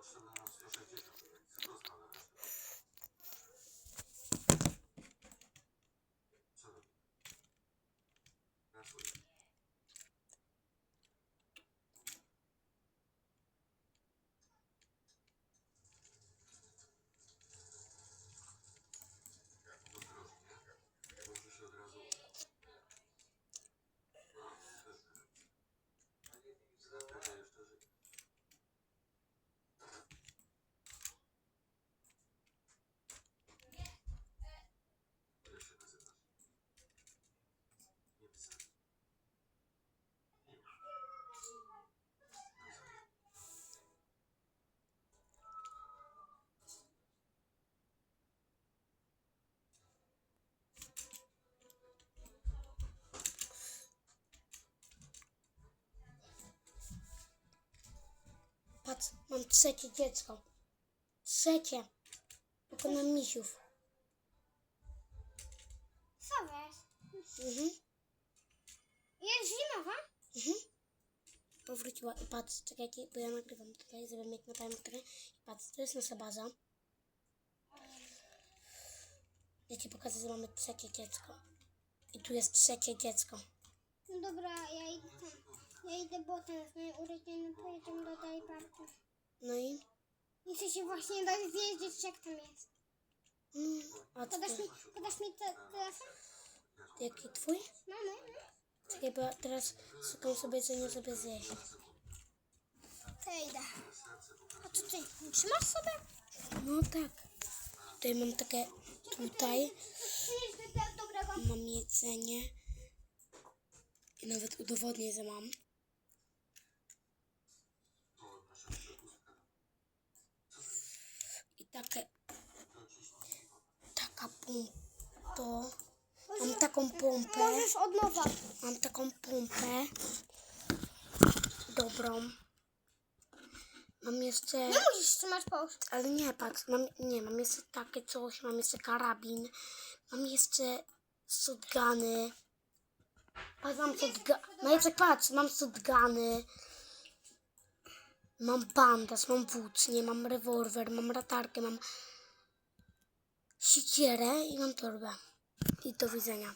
Potrzebne nam 160. Rozwalę resztę. Co robi? Pracuję. Ostrożnie. Może się od razu... A, pewnie. Zapewne jeszcze żyje. Jak się nazywasz? Nie pisałem. Już. Nawzajem. Patrz, mam trzecie dziecko. Trzecie. Pokonam misiów. Co wiesz? Mhm. Jest zimowa? Mhm. Powróciła i patrz, czekajcie, bo ja nagrywam tutaj, żeby mieć na timerkę. I patrz, to jest nasza baza. Ja ci pokażę, że mamy trzecie dziecko. I tu jest trzecie dziecko. No dobra, ja idę tam. Ja idę, bo ten z mojej urodziny pojedziemy do tej parku. No i... I chcę się właśnie dowiedzieć, jak tam jest. Mm, a co Podasz mi, podasz mi te, telefon? Jaki twój? No, no, Czekaj, bo teraz szukam sobie, co nie sobie zjeść. To ja idę. A co ty, trzymasz sobie? No tak. Tutaj mam takie... Tutaj do dobrego. mam jedzenie. I nawet udowodnię, że mam. To nasza przepustka. I takie... To ciśnij. Pompa. Mam taką pompę. Możesz od nowa. Mam taką pompę. Dobrą. Mam jeszcze... Nie musisz trzymać połóż. Ale nie, patrz, mam, nie, mam jeszcze takie coś, mam jeszcze karabin, mam jeszcze shotguny. Patrz, mam shotguny. No jeszcze patrz, mam shotguny. Mam bandaż, mam włócznie, mam rewolwer, mam latarkę, mam siekierę i mam torbę. I do widzenia.